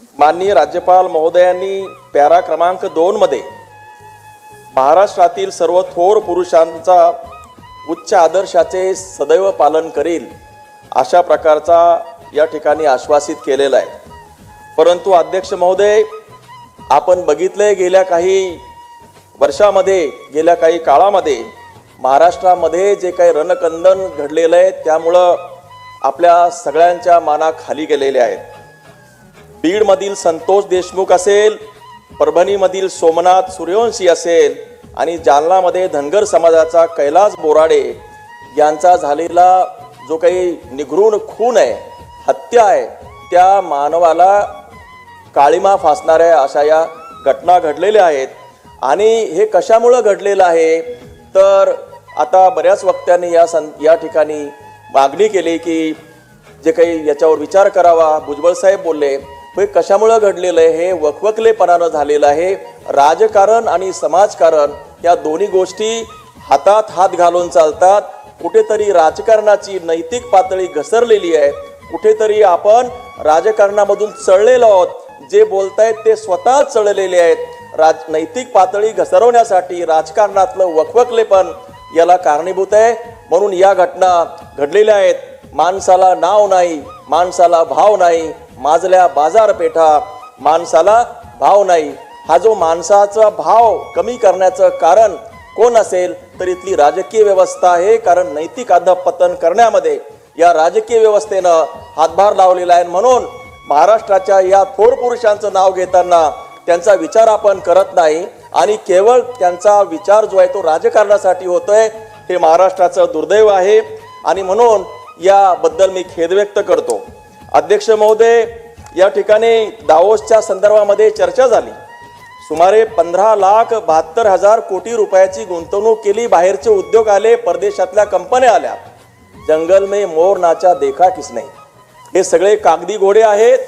माननीय राज्यपाल महोदयांनी पॅरा क्रमांक दोनमध्ये महाराष्ट्रातील सर्व थोर पुरुषांचा उच्च आदर्शाचे सदैव पालन करील अशा प्रकारचा या ठिकाणी आश्वासित केलेला आहे. परंतु अध्यक्ष महोदय आपण बघितले गेल्या काही वर्षामध्ये गेल्या काही काळामध्ये महाराष्ट्रामध्ये जे काही रणकंदन घडलेलं आहे त्यामुळं आपल्या सगळ्यांच्या माना खाली गेलेल्या आहेत. बीडमधील संतोष देशमुख असेल परभणीमधील सोमनाथ सूर्यवंशी असेल आणि जालनामध्ये धनगर समाजाचा कैलास बोराडे यांचा झालेला जो काही निघृण खून आहे हत्या आहे त्या मानवाला काळीमा फासणाऱ्या अशा या घटना घडलेल्या आहेत. आणि हे कशामुळं घडलेलं आहे? तर आता बऱ्याच वक्त्यांनी या सं या ठिकाणी मागणी केली की जे काही याच्यावर विचार करावा. भुजबळ साहेब बोलले हे कशामुळं घडलेलं आहे? हे वकवकलेपणानं झालेलं आहे. राजकारण आणि समाजकारण या दोन्ही गोष्टी हातात हात घालून चालतात. कुठेतरी राजकारणाची नैतिक पातळी घसरलेली आहे. कुठेतरी आपण राजकारणामधून चळलेलो आहोत. जे बोलतायत ते स्वतः चळलेले आहेत. राज नैतिक पातळी घसरवण्यासाठी राजकारणातलं वखवकलेपण याला कारणीभूत आहे. म्हणून या घटना घडलेल्या आहेत. माणसाला नाव नाही माणसाला भाव नाही माजल्या बाजारपेठा माणसाला भाव नाही. हा जो माणसाचा भाव कमी करण्याचं कारण कोण असेल तर इथली राजकीय व्यवस्था आहे. कारण नैतिक अधपतन करण्यामध्ये या राजकीय व्यवस्थेनं हातभार लावलेला आहे. म्हणून महाराष्ट्राच्या या थोर पुरुषांचं नाव घेताना त्यांचा विचार आपण करत नाही. आणि केवळ त्यांचा विचार जो आहे तो राजकारणासाठी होतोय हे महाराष्ट्राचं दुर्दैव आहे. आणि म्हणून याबद्दल मी खेद व्यक्त करतो. अध्यक्ष महोदय या ठिकाणी दावोसच्या संदर्भामध्ये चर्चा झाली. सुमारे पंधरा लाख बहात्तर हजार कोटी रुपयाची गुंतवणूक केली. बाहेरचे उद्योग आले परदेशातल्या कंपन्या आल्या. जंगल मे मोर नाचा देखा किसने. हे सगळे कागदी घोडे आहेत.